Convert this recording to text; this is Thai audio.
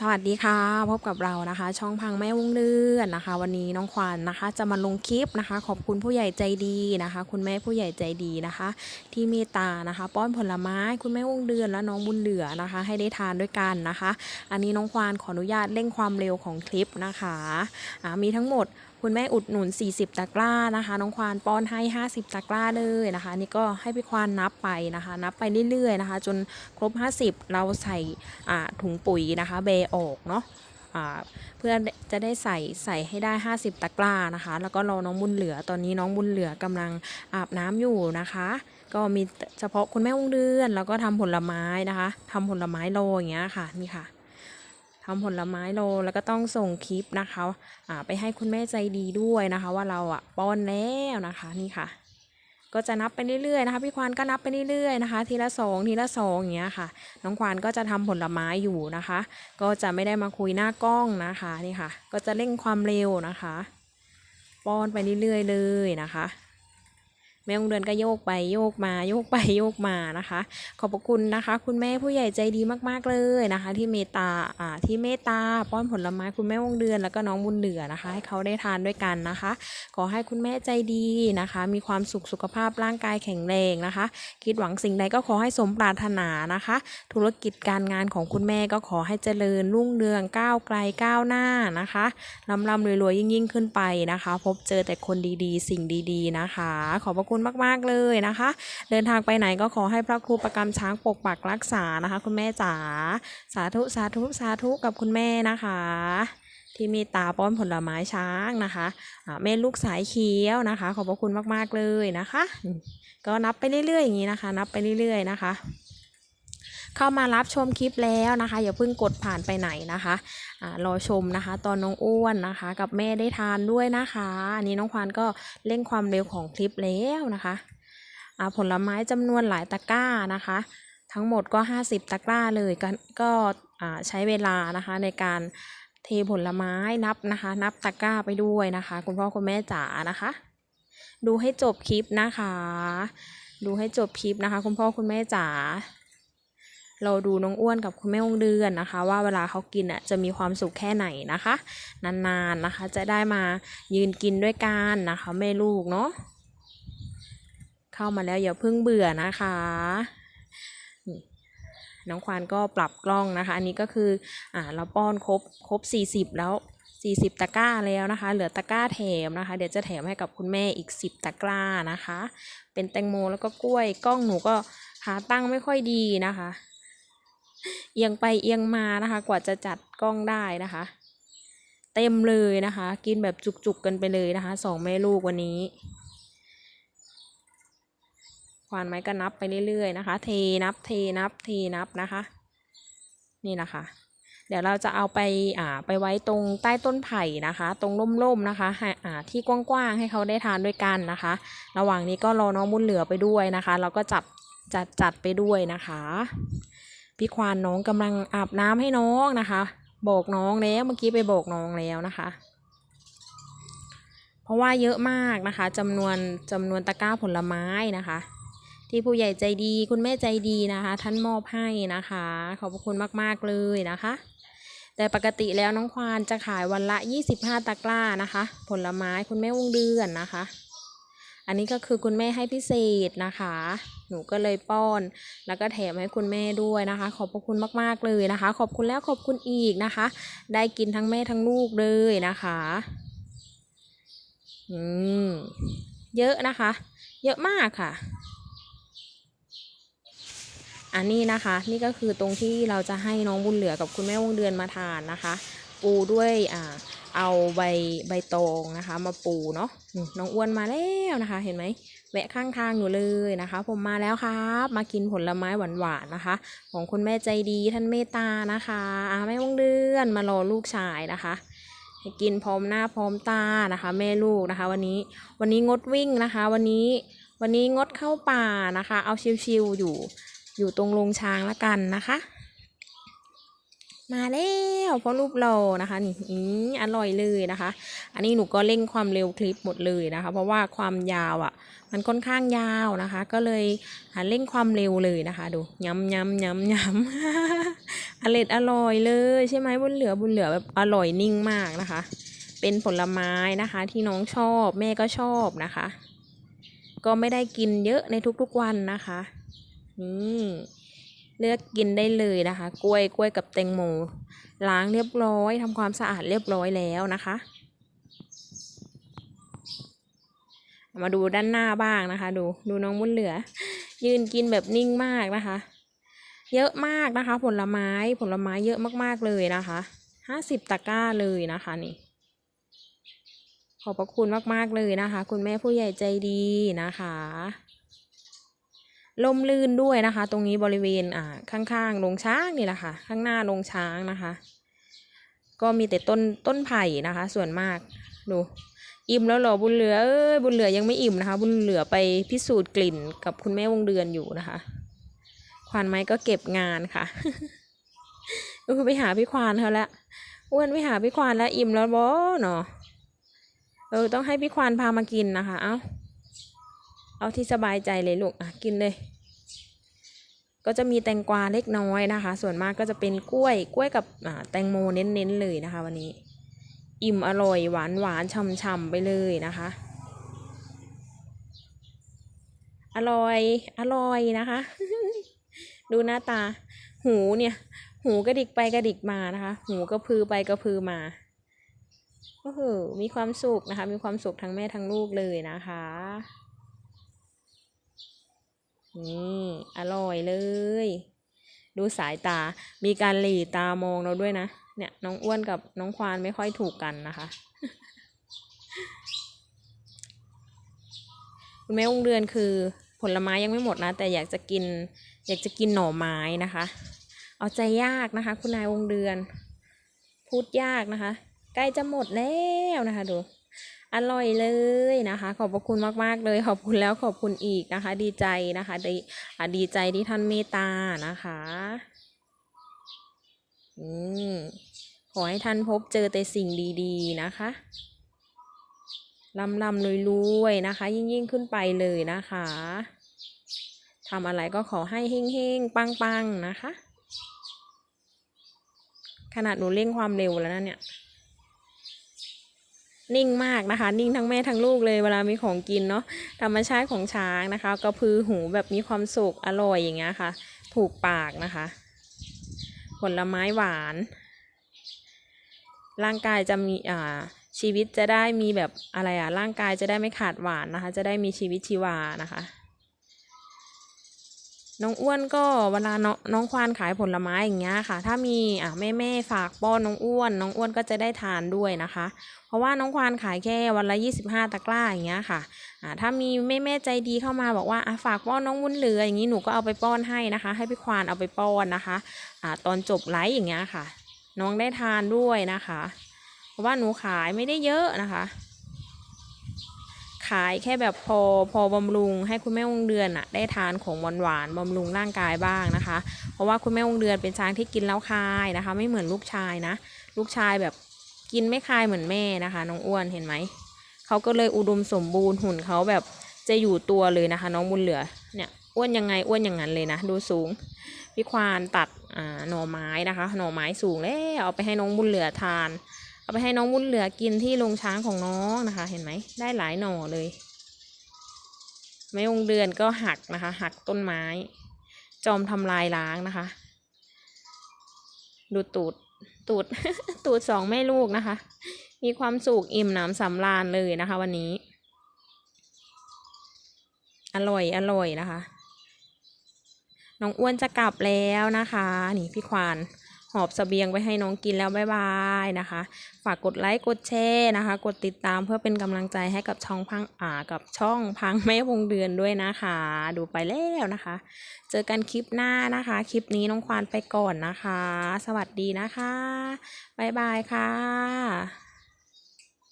สวัสดีค่ะ พบกับเรานะคะ ช่องพังแม่วงเดือนนะคะ วันนี้น้องควานนะคะ จะมาลงคลิปนะคะ ขอบคุณผู้ใหญ่ใจดีนะคะ คุณแม่ผู้ใหญ่ใจดีนะคะ ที่เมตตานะคะ ป้อนผลไม้คุณแม่วงเดือนและน้องบุญเหลือนะคะ ให้ได้ทานด้วยกันนะคะ อันนี้น้องควานขออนุญาตเร่งความเร็วของคลิปนะคะะมีทั้งหมดคุณแม่อุดหนุน 40 ตะกร้านะคะ น้องควานป้อนให้ 50 ตะกร้าเลยนะคะ นี่ก็ให้พี่ควานนับไปนะคะ นับไปเรื่อยๆนะคะ จนครบ 50 เราใส่ถุงปุ๋ยนะคะเบออกเนาะเพื่อจะได้ใส่ใส่ให้ได้ 50 ตะกร้านะคะ แล้วก็รอน้องบุญเหลือตอนนี้น้องบุญเหลือกำลังอาบน้ำอยู่นะคะ ก็มีเฉพาะคุณแม่วงเดือน แล้วก็ทำผลไม้นะคะทำผลไม้โรอย่างเงี้ยค่ะนี่ค่ะ ทำผลไม้โลแล้วก็ต้องส่งคลิปนะคะอ่าไปให้คุณแม่ใจดีด้วยนะคะ ว่าเราอะป้อนแล้วนะคะนี่ค่ะ ก็จะนับไปเรื่อยๆนะคะพี่ควานก็นับไปเรื่อยๆนะคะ ทีละสองทีละสองอย่างเงี้ยค่ะ น้องควานก็จะทำผลไม้อยู่นะคะ ก็จะไม่ได้มาคุยหน้ากล้องนะคะนี่ค่ะ ก็จะเร่งความเร็วนะคะ ป้อนไปเรื่อยๆเลยนะคะ แม่องเดือนก็โยกไปโยกมาโยกไปโยกมานะคะ ขอบพระคุณนะคะ คุณแม่ผู้ใหญ่ใจดีมากๆเลยนะคะ ที่เมตตาอ่าที่เมตตาป้อนผลไม้คุณแม่วงเดือนแล้วก็น้องบุญเหลือนะคะ ให้เขาได้ทานด้วยกันนะคะ ขอให้คุณแม่ใจดีนะคะ มีความสุขสุขภาพร่างกายแข็งแรงนะคะ คิดหวังสิ่งใดก็ขอให้สมปรารถนานะคะ ธุรกิจการงานของคุณแม่ก็ขอให้เจริญรุ่งเรืองก้าวไกลก้าวหน้านะคะร่ำร่ำรวยๆยิ่งยิ่งๆ ขึ้นไปนะคะ พบเจอแต่คนดีๆ สิ่งดีๆ นะคะ ขอบพระคุณคุณมากๆเลยนะคะ เดินทางไปไหนก็ขอให้พระครูประกำช้างปกปักรักษานะคะ คุณแม่จ๋าสาธุสาธุสาธุกับคุณแม่นะคะที่มีตาป้อนผลไม้ช้างนะคะอ่าแม่ลูกสายเขียวนะคะ ขอบพระคุณมาก ๆ เลยนะคะ ก็นับไปเรื่อยๆอย่างนี้นะคะ นับไปเรื่อยๆนะคะ เข้ามารับชมคลิปแล้วนะคะ อย่าเพิ่งกดผ่านไปไหนนะคะอารอชมนะคะ ตอนน้องอ้วนนะคะ กับแม่ได้ทานด้วยนะคะอันนี้น้องควานก็เร่งความเร็วของคลิปแล้วนะคะอ่าผลไม้จำนวนหลายตะกร้านะคะ ทั้งหมดก็ 50 ตะกร้าเลยก็ก็อ่าใช้เวลานะคะในการเทผลไม้นับนะคะ นับตะกร้าไปด้วยนะคะ คุณพ่อคุณแม่จ๋านะคะ ดูให้จบคลิปนะคะ ดูให้จบคลิปนะคะ คุณพ่อคุณแม่จ๋า เราดูน้องอ้วนกับคุณแม่วงเดือนนะคะ ว่าเวลาเขากินอะจะมีความสุขแค่ไหนนะคะ นานๆนะคะจะได้มายืนกินด้วยกันนะคะแม่ลูกเนาะเข้ามาแล้วอย่าเพิ่งเบื่อนะคะนี่น้องควานก็ปรับกล้องนะคะ อันนี้ก็คืออ่าเราป้อนครบครบ 40 แล้ว 40 ตะกร้าแล้วนะคะ เหลือตะกร้าแถมนะคะ เดี๋ยวจะแถมให้กับคุณแม่อีก 10 ตะกร้านะคะ เป็นแตงโมแล้วก็กล้วย กล้องหนูก็ขาตั้งไม่ค่อยดีนะคะ เอียงไปเอียงมานะคะ กว่าจะจัดกล้องได้นะคะ เต็มเลยนะคะ กินแบบจุกๆกันไปเลยนะคะสองแม่ลูกวันนี้ควานไม้ก็นับไปเรื่อยๆนะคะ เทนับเทนับเทนับนะคะ นี่นะคะ เดี๋ยวเราจะเอาไปอ่าไปไว้ตรงใต้ต้นไผ่นะคะ ตรงร่มๆนะคะให้อ่าที่กว้างๆให้เขาได้ทานด้วยกันนะคะ ระหว่างนี้ก็รอน้องบุญเหลือไปด้วยนะคะ เราก็จับจัดจัดไปด้วยนะคะ พี่ควานน้องกำลังอาบน้ำให้น้องนะคะโบกน้องแล้วเมื่อกี้ไปโบกน้องแล้วนะคะ เพราะว่าเยอะมากนะคะจำนวนจำนวนตะกร้าผลไม้นะคะ ที่ผู้ใหญ่ใจดีคุณแม่ใจดีนะคะ ท่านมอบให้นะคะ ขอบคุณมากๆเลยนะคะแต่ปกติแล้วน้องควานจะขายวันละ 25 ตะกร้านะคะ ผลไม้คุณแม่วงเดือนนะคะ อันนี้ก็คือคุณแม่ให้พิเศษนะคะ หนูก็เลยป้อน แล้วก็แถมให้คุณแม่ด้วยนะคะ ขอบพระคุณมากๆเลยนะคะ ขอบคุณแล้วขอบคุณอีกนะคะ ได้กินทั้งแม่ทั้งลูกเลยนะคะอืมเยอะนะคะ เยอะมากค่ะอันนี้นะคะ นี่ก็คือตรงที่เราจะให้น้องบุญเหลือกับคุณแม่วงเดือนมาทานนะคะ ปูด้วยอ่าเอาใบใบตองนะคะ มาปูเนาะน้องอ้วนมาแล้วนะคะ เห็นไหมแวะข้างทางอยู่เลยนะคะ ผมมาแล้วครับ มากินผลไม้หวานๆนะคะ ของคุณแม่ใจดีท่านเมตตานะคะอาแม่วงเดือนมารอลูกชายนะคะให้กินพร้อมหน้าพร้อมตานะคะ แม่ลูกนะคะ วันนี้วันนี้งดวิ่งนะคะ วันนี้วันนี้งดเข้าป่านะคะ เอาชิวๆอยู่อยู่ตรงโรงช้างละกันนะคะ มาแล้วเพราะรูปโลนะคะนี่อืมอร่อยเลยนะคะ อันนี้หนูก็เร่งความเร็วคลิปหมดเลยนะคะ เพราะว่าความยาวอะ มันค่อนข้างยาวนะคะ ก็เลยเร่งความเร็วเลยนะคะ ดูยำยำยำยำอร่อยอร่อยเลยใช่ไหมบุญเหลือบุญเหลือแบบอร่อยนิ่งมากนะคะ เป็นผลไม้นะคะ ที่น้องชอบแม่ก็ชอบนะคะ ก็ไม่ได้กินเยอะในทุกๆวันนะคะนี่ เลือกกินได้เลยนะคะ กล้วยกล้วยกับแตงโมล้างเรียบร้อยทำความสะอาดเรียบร้อยแล้วนะคะ มาดูด้านหน้าบ้างนะคะ ดูดูน้องบุญเหลือ ยืนกินแบบนิ่งมากนะคะ เยอะมากนะคะ ผลไม้ผลไม้เยอะมากๆเลยนะคะห้าสิบตะกร้าเลยนะคะนี่ขอบพระคุณมากๆเลยนะคะ คุณแม่ผู้ใหญ่ใจดีนะคะ ลมลื่นด้วยนะคะ ตรงนี้บริเวณอ่าข้างๆโรงช้างนี่แหละค่ะ ข้างหน้าโรงช้างนะคะ ก็มีแต่ต้นต้นไผ่นะคะ ส่วนมากดูอิ่มแล้วหรอบุญเหลือเอ้ยบุญเหลือยังไม่อิ่มนะคะ บุญเหลือไปพิสูจน์กลิ่นกับคุณแม่วงเดือนอยู่นะคะ ควานไม้ก็เก็บงานค่ะเออไปหาพี่ควานเขาละอ้วนไปหาพี่ควานแล้วอิ่มแล้วบอเนาะเออต้องให้พี่ควานพามากินนะคะ เอา เอาที่สบายใจเลยลูกอะกินเลย ก็จะมีแตงกวาเล็กน้อยนะคะ ส่วนมากก็จะเป็นกล้วยกล้วยกับอ่าแตงโมเน้นๆเลยนะคะ วันนี้ อิ่มอร่อยหวานหวานฉ่ำๆไปเลยนะคะ อร่อยอร่อยนะคะ ดูหน้าตา หูเนี่ย หูกระดิกไปกระดิกมานะคะ หูกระพือไปกระพือมาโอ้โหมีความสุขนะคะ มีความสุขทั้งแม่ทั้งลูกเลยนะคะ นี่อร่อยเลย ดูสายตา มีการหลีตามองเราด้วยนะ เนี่ยน้องอ้วนกับน้องควานไม่ค่อยถูกกันนะคะคุณแม่องเดือนคือผลไม้ยังไม่หมดนะ แต่อยากจะกิน อยากจะกินหน่อไม้นะคะ เอาใจยากนะคะ คุณนายวงเดือน พูดยากนะคะ ใกล้จะหมดแล้วนะคะดู อร่อยเลยนะคะ ขอบพระคุณมากๆเลย ขอบคุณแล้วขอบคุณอีกนะคะ ดีใจนะคะดีอะดีใจที่ท่านเมตตานะคะอืมขอให้ท่านพบเจอแต่สิ่งดีๆนะคะลำลำรวยรวยๆนะคะ ยิ่งยิ่งขึ้นไปเลยนะคะทำอะไรก็ขอให้เฮงเฮงปังปังๆนะคะ ขนาดหนูเร่งความเร็วแล้วนะเนี่ย นิ่งมากนะคะ นิ่งทั้งแม่ทั้งลูกเลยเวลามีของกินเนาะธรรมชาติของช้างนะคะ กระพือหูแบบมีความสุขอร่อยอย่างเงี้ยค่ะ ถูกปากนะคะ ผลไม้หวาน ร่างกายจะมีอ่าชีวิตจะได้มีแบบอะไรอะร่างกายจะได้ไม่ขาดหวานนะคะ จะได้มีชีวิตชีวานะคะ น้องอ้วนก็เวลาน้องน้องควานขายผลไม้อย่างเงี้ยค่ะ ถ้ามีอะแม่แม่ฝากป้อนน้องอ้วน น้องอ้วนก็จะได้ทานด้วยนะคะ เพราะว่าน้องควานขายแค่วันละ25 ตะกร้าอย่างเงี้ยค่ะอ่าถ้ามีแม่แม่ใจดีเข้ามาบอกว่าอะฝากป้อนน้องวุ้นเหลืออย่างงี้หนูก็เอาไปป้อนให้นะคะ ให้พี่ควานเอาไปป้อนนะคะอ่าตอนจบไลฟ์อย่างเงี้ยค่ะ น้องได้ทานด้วยนะคะ เพราะว่าหนูขายไม่ได้เยอะนะคะ ขายแค่แบบพอพอบำรุงให้คุณแม่วงเดือนอะได้ทานของหวานหวานบำรุงร่างกายบ้างนะคะ เพราะว่าคุณแม่วงเดือนเป็นช้างที่กินแล้วคายนะคะ ไม่เหมือนลูกชายนะ ลูกชายแบบกินไม่คายเหมือนแม่นะคะ น้องอ้วนเห็นไหมเขาก็เลยอุดมสมบูรณ์หุ่นเขาแบบจะอยู่ตัวเลยนะคะ น้องบุญเหลือเนี่ยอ้วนยังไงอ้วนอย่างนั้นเลยนะดูสูงพี่ควานตัดอ่าหน่อไม้นะคะ หน่อไม้สูงแล้วเอาไปให้น้องบุญเหลือทาน เอาไปให้น้องบุญเหลือกินที่โรงช้างของน้องนะคะ เห็นไหมได้หลายหน่อเลย ไม้องเดือนก็หักนะคะ หักต้นไม้ จอมทำลายล้างนะคะ ดูตูดตูดตูดสองแม่ลูกนะคะ มีความสุขอิ่มหนำสำราญเลยนะคะ วันนี้ อร่อยอร่อยนะคะน้องอ้วนจะกลับแล้วนะคะ นี่พี่ควาน อบสเสบียงไปให้น้องกินแล้วบ๊ายบายนะคะ ฝากกดไลค์กดแชร์นะคะ กดติดตามเพื่อเป็นกำลังใจให้กับช่องพังอ่ากับช่องพังแม่วงเดือนด้วยนะคะ ดูไปแล้วนะคะ เจอกันคลิปหน้านะคะ คลิปนี้น้องควานไปก่อนนะคะ สวัสดีนะคะบ๊ายบายค่ะ